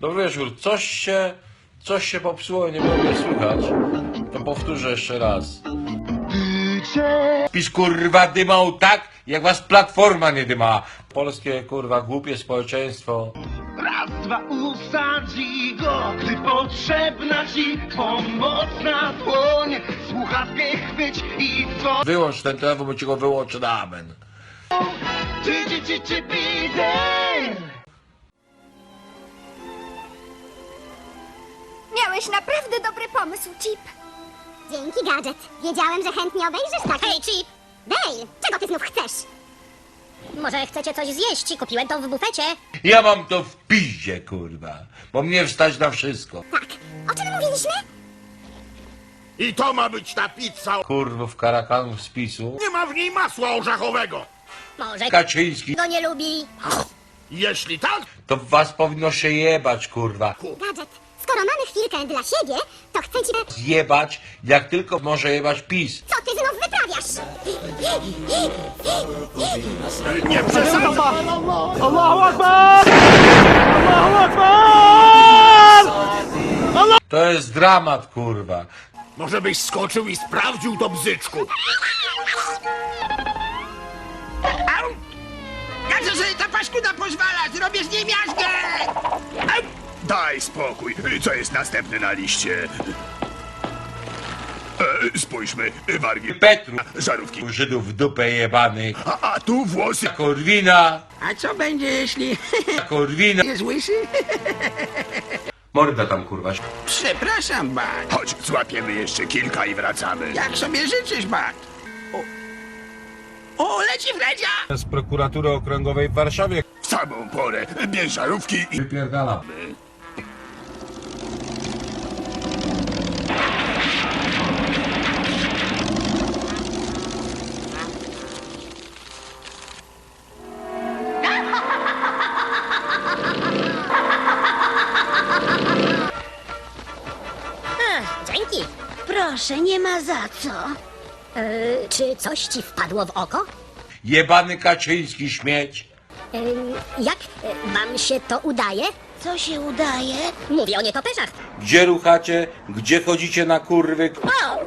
Dobry wieczór. Coś się, coś się popsuło i nie było mnie słychać. To powtórzę jeszcze raz. PiS kurwa dymał tak, jak was Platforma nie dymała. Polskie kurwa głupie społeczeństwo. Raz, dwa, usadzi go, gdy potrzebna ci pomocna dłoń. Słuchawkę chwyć i dzwoń. Wyłącz ten telefon, bo ci go wyłączę na amen. Czy, czy, czy, czy, Peter? Miałeś naprawdę dobry pomysł, Chip. Dzięki, Gadżet. Wiedziałem, że chętnie obejrzysz taki... Hej, Chip! Dale, czego ty znów chcesz? Może chcecie coś zjeść? Kupiłem to w bufecie. Ja mam to w piździe, kurwa. Bo mnie wstać na wszystko. Tak. O czym mówiliśmy? I to ma być ta pizza. Kurwów karakanów z PiSu. Nie ma w niej masła orzechowego. Może Kaczyński. go nie lubi. Jeśli tak, To w was powinno się jebać, kurwa. Gadżet, chwilkę dla siebie, to chcę ci... Jebać, jak tylko może jebać PiS. Co ty znów wyprawiasz? nie przesadzaj. To jest dramat, kurwa. Może byś skoczył i sprawdził to bzyczku. Au! To sobie ta paskuda pozwala? Zrobię z niej miazgę! Au! Daj spokój. Co jest następne na liście? E, spójrzmy, wargi. Petru. Żarówki. Żydów w dupę jebanych. A, a tu włosy. Korwina. A co będzie, jeśli Korwina. jest łysy? Morda tam, kurwa. Przepraszam, Bat. Chodź, złapiemy jeszcze kilka i wracamy. Jak sobie życzysz, Bat? O, o leci Fredzia! Z prokuratury okręgowej w Warszawie. W samą porę. Bierz żarówki i... Wypierdalam. Proszę, nie ma za co. E, czy coś ci wpadło w oko? Jebany Kaczyński śmieć. E, jak e, wam się to udaje? Co się udaje? Mówię o nietoperzach. Gdzie ruchacie? Gdzie chodzicie na kurwy? O!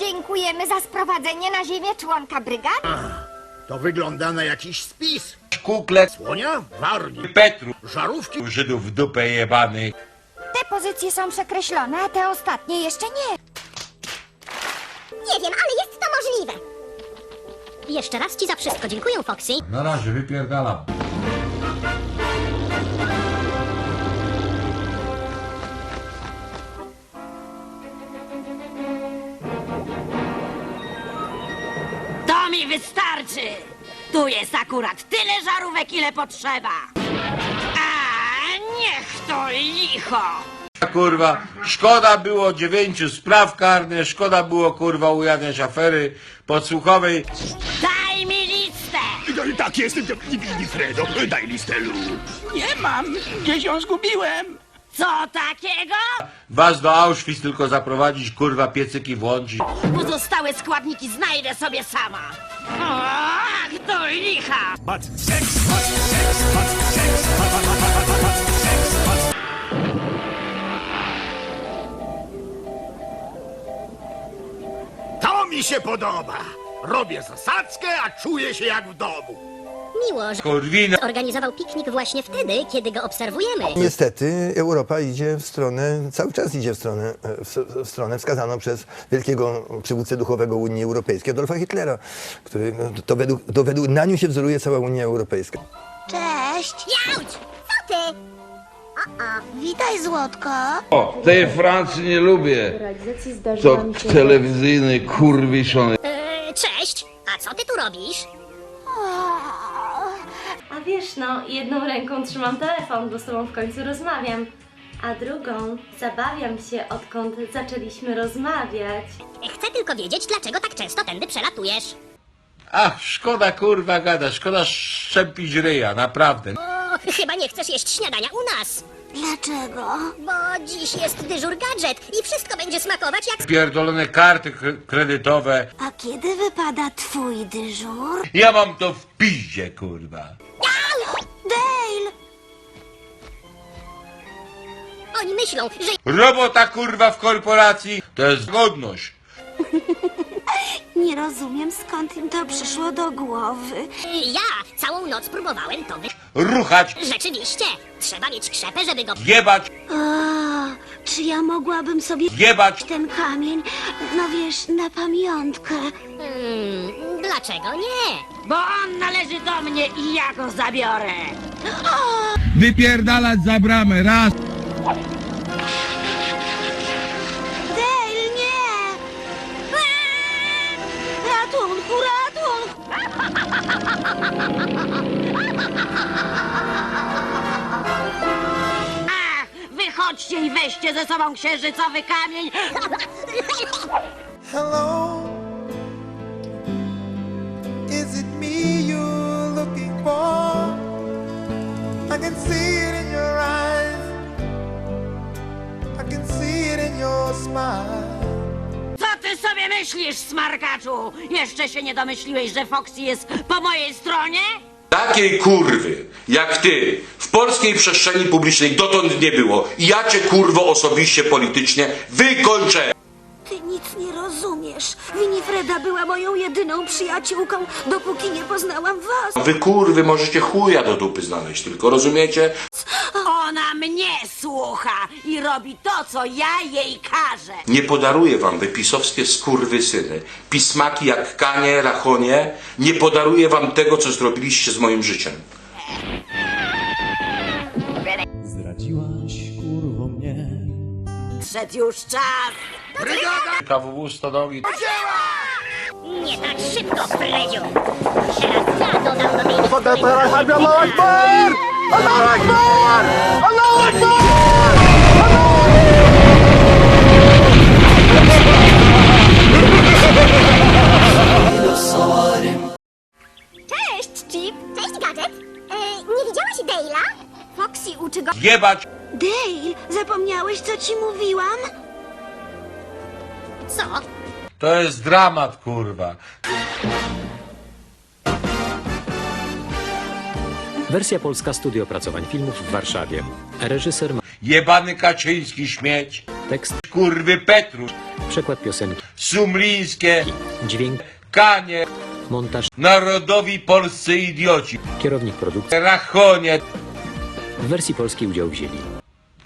Dziękujemy za sprowadzenie na ziemię członka brygady. To wygląda na jakiś spis. Kukle. Słonia, wargi, Petru. żarówki. Żydów w dupę jebanych. Te pozycje są przekreślone, a te ostatnie jeszcze nie. Nie wiem, ale jest to możliwe. Jeszcze raz ci za wszystko dziękuję, Foxy. Na razie wypierdalam. Wystarczy! Tu jest akurat tyle żarówek, ile potrzeba! A niech to licho! Kurwa, szkoda było dziewięciu spraw karnych, szkoda było kurwa ujawniać afery podsłuchowej. Daj mi listę! No, Tak jest, Fredo. Daj listę Lu. Nie mam, gdzieś ją zgubiłem. Co takiego? Was do Auschwitz tylko zaprowadzić, kurwa, piecyki włączyć. Pozostałe składniki znajdę sobie sama! Ach, to licha! To mi się podoba. Robię zasadzkę, a czuję się jak w domu. Miło, że Korwina. organizował piknik właśnie wtedy, kiedy go obserwujemy. Niestety Europa idzie w stronę, cały czas idzie w stronę, w, w stronę wskazaną przez wielkiego przywódcę duchowego Unii Europejskiej, Adolfa Hitlera, który no, to według, to według na nim się wzoruje cała Unia Europejska. Cześć! Jauć! Co ty? O-o, witaj złotko. O, tej Francji nie lubię. To telewizyjny kurwiszony. E, cześć! A co ty tu robisz? Wiesz, no, jedną ręką trzymam telefon, bo z tobą w końcu rozmawiam, a drugą zabawiam się, odkąd zaczęliśmy rozmawiać. Chcę tylko wiedzieć, dlaczego tak często tędy przelatujesz. Ach, szkoda kurwa gada, szkoda szczępić ryja, naprawdę. O, chyba nie chcesz jeść śniadania u nas. Dlaczego? Bo dziś jest dyżur gadżet i wszystko będzie smakować jak... Pierdolone karty kre- kredytowe. A kiedy wypada twój dyżur? Ja mam to w piździe, kurwa. Oni myślą, że Robota, kurwa, w korporacji to jest godność. Nie rozumiem, skąd im to przyszło do głowy. Ja całą noc próbowałem to wy... Ruchać, Rzeczywiście, trzeba mieć krzepę, żeby go... jebać, Czy ja mogłabym sobie jebać. ten kamień, no wiesz, na pamiątkę? Hmm, dlaczego nie? Bo on należy do mnie i ja go zabiorę. Wypierdalać za bramę, raz. Wychodźcie i weźcie ze sobą księżycowy kamień. Hello, is it me you're looking for? I can see it in your eyes, I can see it in your smile. Co ty sobie myślisz, smarkaczu? Jeszcze się nie domyśliłeś, że Foxy jest po mojej stronie? Takiej kurwy jak ty w polskiej przestrzeni publicznej dotąd nie było. I ja cię kurwo osobiście politycznie wykończę. Ty nic nie rozumiesz. Winifreda była moją jedyną przyjaciółką, dopóki nie poznałam was. Wy kurwy możecie chuja do dupy znaleźć, tylko rozumiecie? Ona mnie słucha i robi to, co ja jej każę. Nie podaruję wam wypisowskie skurwysyny, pismaki jak Kanie, Rachonie. Nie podaruję wam tego, co zrobiliście z moim życiem. Zdradziłaś kurwo mnie. Szedł już czas. KWW stanowi Nie tak szybko, Fredziu. Teraz ja dodam do tej Cześć, Chip! Cześć, Gadżet! E, nie widziałaś Dale'a? Foxy uczy go... jebać, Dale, zapomniałeś, co ci mówiłam? Co? to jest dramat, kurwa. Wersja polska Studio Opracowań Filmów w Warszawie. Reżyser ma Jebany Kaczyński śmieć, tekst, kurwy Petrusz, przekład piosenki, Sumlińskie, dźwięk, Kanie, montaż, narodowi polscy idioci, kierownik produkcji. Rachonie. W wersji polskiej udział wzięli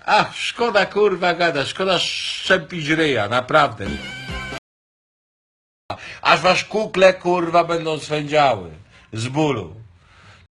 Ach, szkoda kurwa gada, szkoda szczępić ryja, naprawdę. Aż wasz kukle kurwa będą swędziały z bólu.